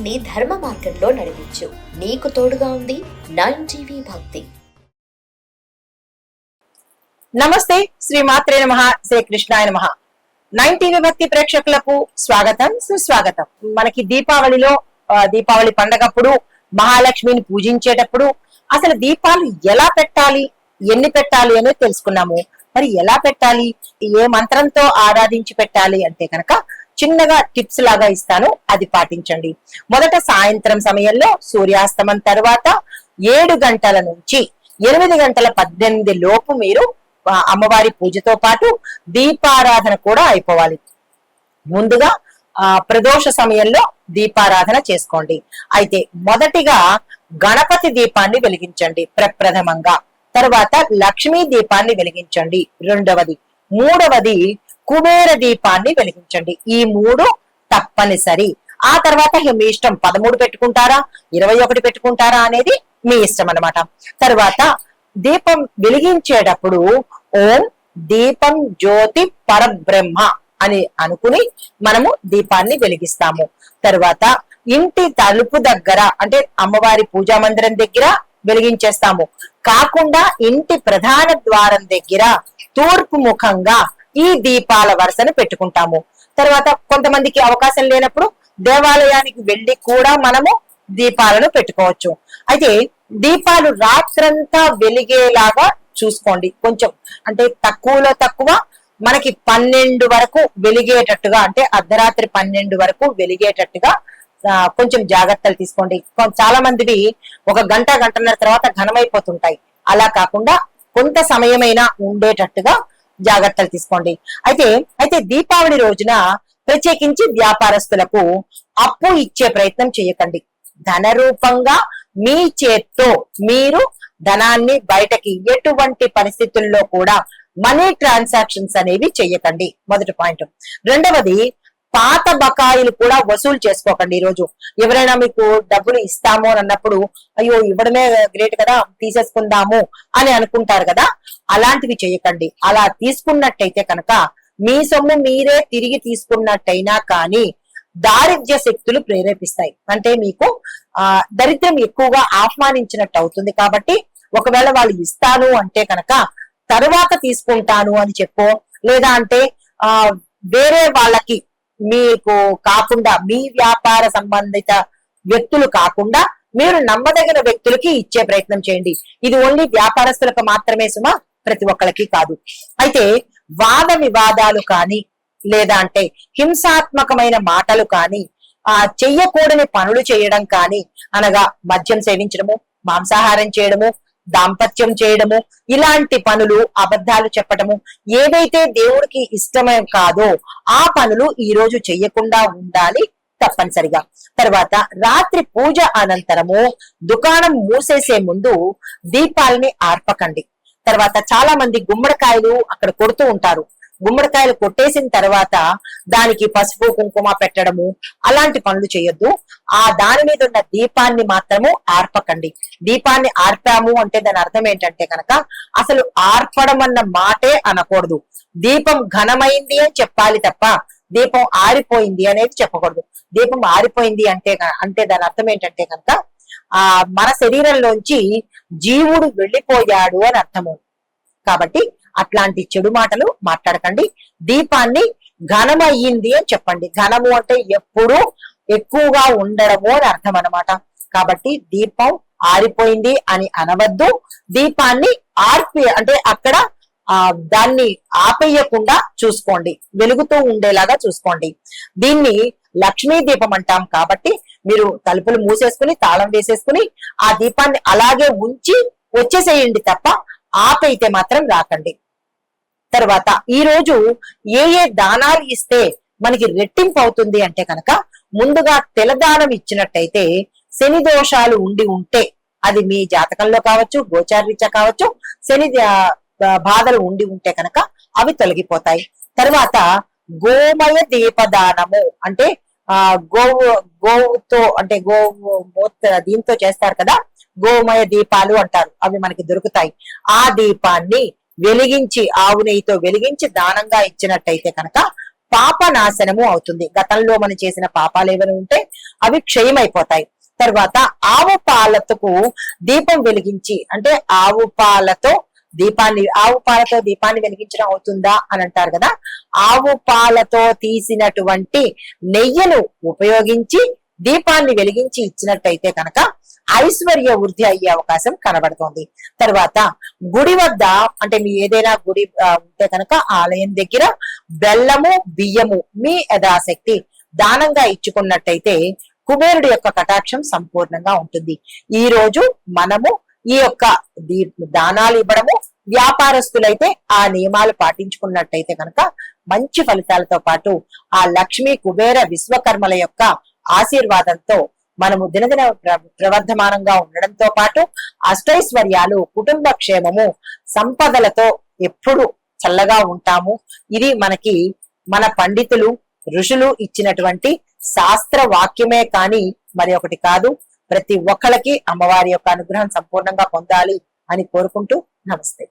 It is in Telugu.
జీవితాన్ని ధర్మ మార్గంలో నడిపించు. నీకు తోడుగా ఉంది నైన్ టీవీ భక్తి. నమస్తే శ్రీ మాత్రే నమ శ్రీ కృష్ణాయ నమ. నైన్ టీవీ భక్తి ప్రేక్షకులకు స్వాగతం సుస్వాగతం. మనకి దీపావళిలో దీపావళి పండగప్పుడు మహాలక్ష్మిని పూజించేటప్పుడు అసలు దీపాలు ఎలా పెట్టాలి ఎన్ని పెట్టాలి అనేది తెలుసుకున్నాము. మరి ఎలా పెట్టాలి ఏ మంత్రంతో ఆరాధించి పెట్టాలి అంటే కనుక చిన్నగా టిప్స్ లాగా ఇస్తాను. అది పాటించండి. మొదట సాయంత్రం సమయంలో సూర్యాస్తమం తర్వాత ఏడు గంటల నుంచి ఎనిమిది గంటల పద్దెనిమిది లోపు మీరు అమ్మవారి పూజతో పాటు దీపారాధన కూడా అయిపోవాలి. ముందుగా ఆ ప్రదోష సమయంలో దీపారాధన చేసుకోండి. అయితే మొదటిగా గణపతి దీపాన్ని వెలిగించండి ప్రప్రథమంగా. తర్వాత లక్ష్మీ దీపాన్ని వెలిగించండి. రెండవది మూడవది కుబేర దీపాన్ని వెలిగించండి. ఈ మూడు తప్పనిసరి. ఆ తర్వాత ఇక మీ ఇష్టం పదమూడు పెట్టుకుంటారా? ఇరవై ఒకటి పెట్టుకుంటారా అనేది మీ ఇష్టం అనమాట తర్వాత దీపం వెలిగించేటప్పుడు ఓం దీపం జ్యోతి పరబ్రహ్మ అని అనుకుని మనము దీపాన్ని వెలిగిస్తాము. తర్వాత ఇంటి తలుపు దగ్గర అంటే అమ్మవారి పూజా మందిరం దగ్గర వెలిగించేస్తాము. కాకుండా ఇంటి ప్రధాన ద్వారం దగ్గర తూర్పు ముఖంగా ఈ దీపాల వరుసను పెట్టుకుంటాము. తర్వాత కొంతమందికి అవకాశం లేనప్పుడు దేవాలయానికి వెళ్ళి కూడా మనము దీపాలను పెట్టుకోవచ్చు. అయితే దీపాలు రాత్రంతా వెలిగేలాగా చూసుకోండి. కొంచెం అంటే తక్కువలో తక్కువ మనకి పన్నెండు వరకు వెలిగేటట్టుగా అంటే అర్ధరాత్రి పన్నెండు వరకు వెలిగేటట్టుగా కొంచెం జాగ్రత్తలు తీసుకోండి. చాలా మందివి ఒక గంట గంటన్నర తర్వాత ఘనమైపోతుంటాయి. అలా కాకుండా కొంత సమయమైనా ఉండేటట్టుగా జాగ్రత్తలు తీసుకోండి. అయితే అయితే దీపావళి రోజున ప్రత్యేకించి వ్యాపారస్తులకు అప్పు ఇచ్చే ప్రయత్నం చేయకండి. ధన రూపంగా మీ చేత్తో మీరు ధనాన్ని బయటకి ఎటువంటి పరిస్థితుల్లో కూడా మనీ ట్రాన్సాక్షన్స్ అనేవి చేయకండి. మొదటి పాయింట్. రెండవది పాత బకాయిలు కూడా వసూలు చేసుకోకండి ఈ రోజు ఎవరైనా మీకు డబ్బులు ఇస్తాము అని అన్నప్పుడు అయ్యో ఇవ్వడమే గ్రేట్ కదా తీసేసుకుందాము అని అనుకుంటారు కదా అలాంటివి చేయకండి. అలా తీసుకున్నట్టయితే కనుక మీ సొమ్ము మీరే తిరిగి తీసుకున్నట్టయినా కానీ దారిద్ర్య శక్తులు ప్రేరేపిస్తాయి. అంటే మీకు ఆ దరిద్రం ఎక్కువగా ఆహ్వానించినట్టు అవుతుంది కాబట్టి ఒకవేళ వాళ్ళు ఇస్తాను అంటే కనుక తరువాత తీసుకుంటాను అని చెప్పో లేదా అంటే ఆ వేరే వాళ్ళకి మీకు కాకుండా మీ వ్యాపార సంబంధిత వ్యక్తులు కాకుండా మీరు నమ్మదగిన వ్యక్తులకి ఇచ్చే ప్రయత్నం చేయండి. ఇది ఓన్లీ వ్యాపారస్తులకు మాత్రమే సుమా ప్రతి ఒక్కరికి కాదు. అయితే వాద వివాదాలు కానీ లేదా అంటే హింసాత్మకమైన మాటలు కానీ ఆ చెయ్యకూడని పనులు చేయడం కానీ అనగా మద్యం సేవించడము మాంసాహారం చేయడము దాంపత్యం చేయడము ఇలాంటి పనులు అబద్ధాలు చెప్పడము ఏదైతే దేవుడికి ఇష్టమే కాదో ఆ పనులు ఈ రోజు చెయ్యకుండా ఉండాలి తప్పనిసరిగా. తర్వాత రాత్రి పూజ అనంతరము దుకాణం మూసేసే ముందు దీపాలని ఆర్పకండి. తర్వాత చాలా మంది గుమ్మడికాయలు అక్కడ కొడుతూ ఉంటారు. గుమ్మడికాయలు కొట్టేసిన తర్వాత దానికి పసుపు కుంకుమ పెట్టడము అలాంటి పనులు చేయొద్దు. ఆ దాని మీద ఉన్న దీపాన్ని మాత్రము ఆర్పకండి. దీపాన్ని ఆర్పాము అంటే దాని అర్థం ఏంటంటే కనుక అసలు ఆర్పడం అన్న మాటే అనకూడదు. దీపం ఘనమైంది అని చెప్పాలి తప్ప దీపం ఆరిపోయింది అనేది చెప్పకూడదు. దీపం ఆరిపోయింది అంటే అంటే దాని అర్థం ఏంటంటే కనుక ఆ మన శరీరంలోంచి జీవుడు వెళ్ళిపోయాడు అని అర్థము. కాబట్టి అట్లాంటి చెడు మాటలు మాట్లాడకండి. దీపాన్ని ఘనమయ్యింది అని చెప్పండి. ఘనము అంటే ఎప్పుడూ ఎక్కువగా ఉండడము అని అర్థం అన్నమాట. కాబట్టి దీపం ఆరిపోయింది అని అనవద్దు. దీపాన్ని ఆర్పి అంటే అక్కడ ఆ దాన్ని ఆపేయకుండా చూసుకోండి. వెలుగుతూ ఉండేలాగా చూసుకోండి. దీన్ని లక్ష్మీ దీపం అంటాం కాబట్టి మీరు తలుపులు మూసేసుకుని తాళం వేసేసుకుని ఆ దీపాన్ని అలాగే ఉంచి వచ్చేసేయండి తప్ప ఆపైతే మాత్రం రాకండి. తర్వాత ఈ రోజు ఏ ఏ దానాలు ఇస్తే మనకి రెట్టింపు అవుతుంది అంటే కనుక ముందుగా తెలదానం ఇచ్చినట్టయితే శని దోషాలు ఉండి ఉంటే అది మీ జాతకంలో కావచ్చు గోచారీత్యా కావచ్చు శని బాధలు ఉండి ఉంటే కనుక అవి తొలగిపోతాయి. తర్వాత గోమయ దీపదానము అంటే ఆ గోవు గోవుతో అంటే గోవు దీంతో చేస్తారు కదా గోమయ దీపాలు అంటారు. అవి మనకి దొరుకుతాయి. ఆ దీపాన్ని వెలిగించి ఆవు నెయ్యితో వెలిగించి దానంగా ఇచ్చినట్టయితే కనుక పాప నాశనము అవుతుంది. గతంలో మనం చేసిన పాపాలు ఏమైనా ఉంటే అవి క్షయమైపోతాయి. తర్వాత ఆవు పాలతకు దీపం వెలిగించి అంటే ఆవు పాలతో దీపాన్ని ఆవు పాలతో దీపాన్ని వెలిగించడం అవుతుందా అని అంటారు కదా? ఆవు పాలతో తీసినటువంటి నెయ్యను ఉపయోగించి దీపాన్ని వెలిగించి ఇచ్చినట్టయితే కనుక ఐశ్వర్య వృద్ధి అయ్యే అవకాశం కనబడుతోంది. తర్వాత గుడి వద్ద అంటే మీ ఏదైనా గుడి ఉంటే కనుక ఆలయం దగ్గర బెల్లము బియ్యము మీ యథాశక్తి దానంగా ఇచ్చుకున్నట్టయితే కుబేరుడి యొక్క కటాక్షం సంపూర్ణంగా ఉంటుంది. ఈ రోజు మనము ఈ యొక్క దానాలు ఇవ్వడము వ్యాపారస్తులైతే ఆ నియమాలు పాటించుకున్నట్టయితే కనుక మంచి ఫలితాలతో పాటు ఆ లక్ష్మీ కుబేర విశ్వకర్మల యొక్క ఆశీర్వాదంతో మనము దినదిన ప్రవర్ధమానంగా ఉండడంతో పాటు అష్టైశ్వర్యాలు కుటుంబ క్షేమము సంపదలతో ఎప్పుడు చల్లగా ఉంటాము. ఇది మనకి మన పండితులు ఋషులు ఇచ్చినటువంటి శాస్త్ర వాక్యమే కాని మరి ఒకటి కాదు. ప్రతి ఒక్కళ్ళకి అమ్మవారి యొక్క అనుగ్రహం సంపూర్ణంగా పొందాలి అని కోరుకుంటూ నమస్తే.